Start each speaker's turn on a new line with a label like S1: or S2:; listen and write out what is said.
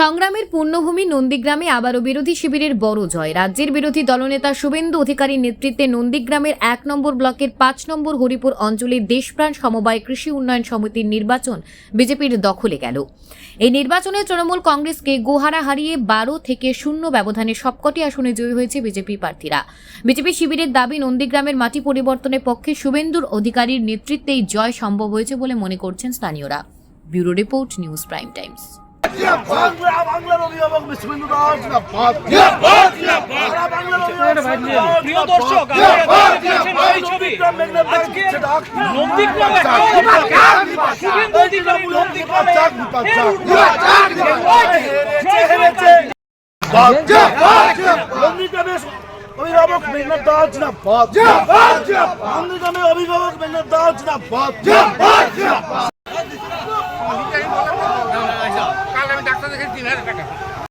S1: সংগ্রামের পূর্ণভূমি নন্দীগ্রামে আবারও বিরোধী শিবিরের বড় জয়। রাজ্যের বিরোধী দলনেতা শুভেন্দু অধিকারীর নেতৃত্বে নন্দীগ্রামের এক নম্বর ব্লকের পাঁচ নম্বর হরিপুর অঞ্চলে দেশপ্রাণ সমবায় কৃষি উন্নয়ন সমিতির নির্বাচন বিজেপির দখলে গেল। এই নির্বাচনে তৃণমূল কংগ্রেসকে গোহারা হারিয়ে বারো থেকে শূন্য ব্যবধানে সবকটি আসনে জয়ী হয়েছে বিজেপি প্রার্থীরা। বিজেপি শিবিরের দাবি, নন্দীগ্রামের মাটি পরিবর্তনের পক্ষে শুভেন্দুর অধিকারীর নেতৃত্বেই জয় সম্ভব হয়েছে বলে মনে করছেন স্থানীয়রা। Bureau report News Prime Times.
S2: প্রিয় দর্শক
S3: অভিভাবক মেঘনাথ দাস জিন্দাবাদ নন্দীগ্রামে অভিভাবক মেঘনাথ দাস জিন্দাবাদ
S4: কাল なんか